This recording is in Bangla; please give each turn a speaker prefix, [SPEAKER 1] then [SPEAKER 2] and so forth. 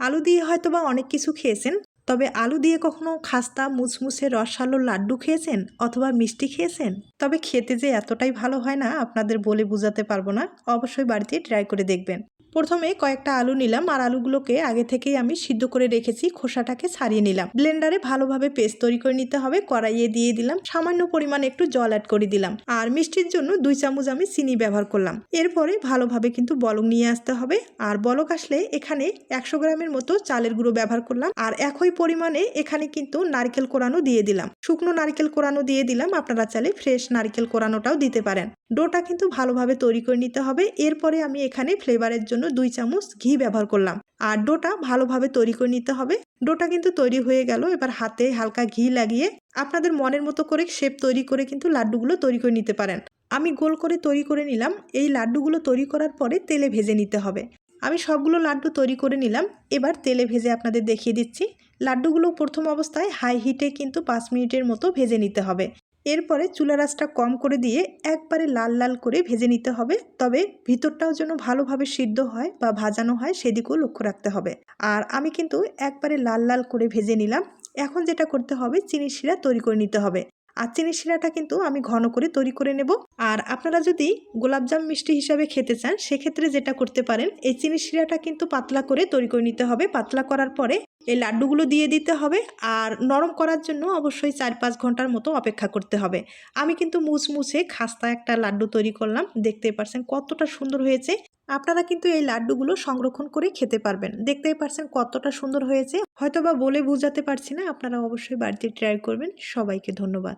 [SPEAKER 1] আলু দিয়ে হয়তো বা অনেক কিছু খেয়েছেন তবে আলু দিয়ে কখনো খাস্তা, মুসমুসে রসালো লাড্ডু খেয়েছেন অথবা মিষ্টি খেয়েছেন? তবে খেতে যে এতটাই ভালো হয় না, আপনাদের বলে বোঝাতে পারব না। অবশ্যই বাড়িতে ট্রাই করে দেখবেন। প্রথমে কয়েকটা আলু নিলাম আর আলুগুলোকে আগে থেকেই আমি সিদ্ধ করে রেখেছি, খোসাটাকে ছাড়িয়ে নিলাম। ব্লেন্ডারে ভালোভাবে পেস্ট তৈরি করে নিতে হবে, কড়াইয়ে দিয়ে দিলাম, সামান্য পরিমাণে একটু জল অ্যাড করে দিলাম। আর মিষ্টির জন্য দুই চামচ আমি চিনি ব্যবহার করলাম। এরপরে ভালোভাবে কিন্তু বলক নিয়ে আসতে হবে। আর বলক আসলে এখানে একশো গ্রামের মতো চালের গুঁড়ো ব্যবহার করলাম। আর একই পরিমাণে এখানে কিন্তু নারকেল কোরানো দিয়ে দিলাম। শুকনো নারকেল কোরানো দিয়ে দিলাম। আপনারা চাইলে ফ্রেশ নারকেল কোরানোটাও দিতে পারেন। ডোটা কিন্তু ভালোভাবে তৈরি করে নিতে হবে। এরপরে আমি এখানে ফ্লেভারের জন্য দুই চামচ ঘি ব্যবহার করলাম। আর ডোটা ভালোভাবে তৈরি করে নিতে হবে। ডোটা কিন্তু তৈরি হয়ে গেল। এবার হাতে হালকা ঘি লাগিয়ে আপনাদের মনের মতো করে শেপ তৈরি করে কিন্তু লাড্ডুগুলো তৈরি করে নিতে পারেন। আমি গোল করে তৈরি করে নিলাম। এই লাড্ডুগুলো তৈরি করার পরে তেলে ভেজে নিতে হবে। আমি সবগুলো লাড্ডু তৈরি করে নিলাম। এবার তেলে ভেজে আপনাদের দেখিয়ে দিচ্ছি। লাড্ডুগুলো প্রথম অবস্থায় হাই হিটে কিন্তু পাঁচ মিনিটের মতো ভেজে নিতে হবে। এরপরে চুলা রাসটা কম করে দিয়ে একবারে লাল লাল করে ভেজে নিতে হবে। তবে ভিতরটাও যেন ভালোভাবে সিদ্ধ হয় বা ভাজানো হয় সেদিকেও লক্ষ্য রাখতে হবে। আর আমি কিন্তু একবারে লাল লাল করে ভেজে নিলাম। এখন যেটা করতে হবে চিনি শিরা তৈরি করে নিতে হবে। আর চিনি শিরাটা কিন্তু আমি ঘন করে তৈরি করে নেব। আর আপনারা যদি গোলাপজাম মিষ্টি হিসাবে খেতে চান, সেক্ষেত্রে যেটা করতে পারেন, এই চিনি শিরাটা কিন্তু পাতলা করে তৈরি করে নিতে হবে। পাতলা করার পরে এই লাড্ডুগুলো দিয়ে দিতে হবে আর নরম করার জন্য অবশ্যই চার পাঁচ ঘণ্টার মতো অপেক্ষা করতে হবে। আমি কিন্তু মুচমুচে খাস্তা একটা লাড্ডু তৈরি করলাম। দেখতেই পারছেন কতটা সুন্দর হয়েছে। আপনারা কিন্তু এই লাড্ডুগুলো সংরক্ষণ করে খেতে পারবেন। দেখতেই পারছেন কতটা সুন্দর হয়েছে। হয়তোবা বলে বোঝাতে পারছি না, আপনারা অবশ্যই বাড়িতে ট্রাই করবেন। সবাইকে ধন্যবাদ।